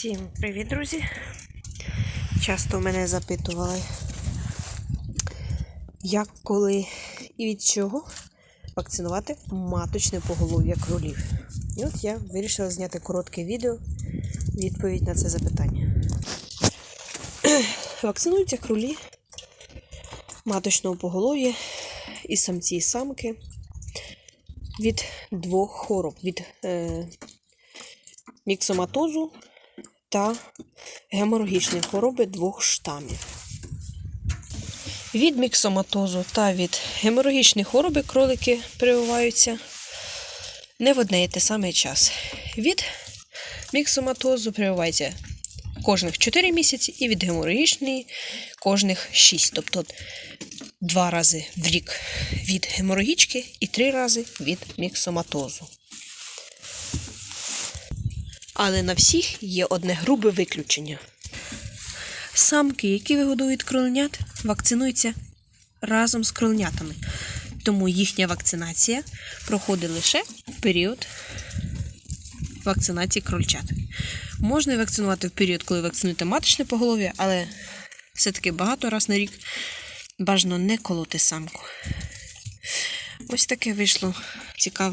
Всім привіт, друзі! Часто мене запитували, як, коли і від чого вакцинувати маточне поголов'я кролів. І от я вирішила зняти коротке відео відповідь на це запитання. Вакцинуються кролі маточного поголов'я і самці і самки від двох хвороб: від е, міксоматозу та геморагічної хвороби двох штамів. Від міксоматозу та від геморагічної хвороби кролики прививаються не в одне і те саме час. Від міксоматозу прививається кожних 4 місяці і від геморагічної кожних 6. Тобто два рази в рік від геморагічки і три рази від міксоматозу. Але на всіх є одне грубе виключення. Самки, які вигодують кроленят, вакцинуються разом з кроленятами. Тому їхня вакцинація проходить лише в період вакцинації крольчат. Можна вакцинувати в період, коли вакцинуєте маточне поголов'я, але все-таки багато раз на рік бажано не колоти самку. Ось таке вийшло цікаве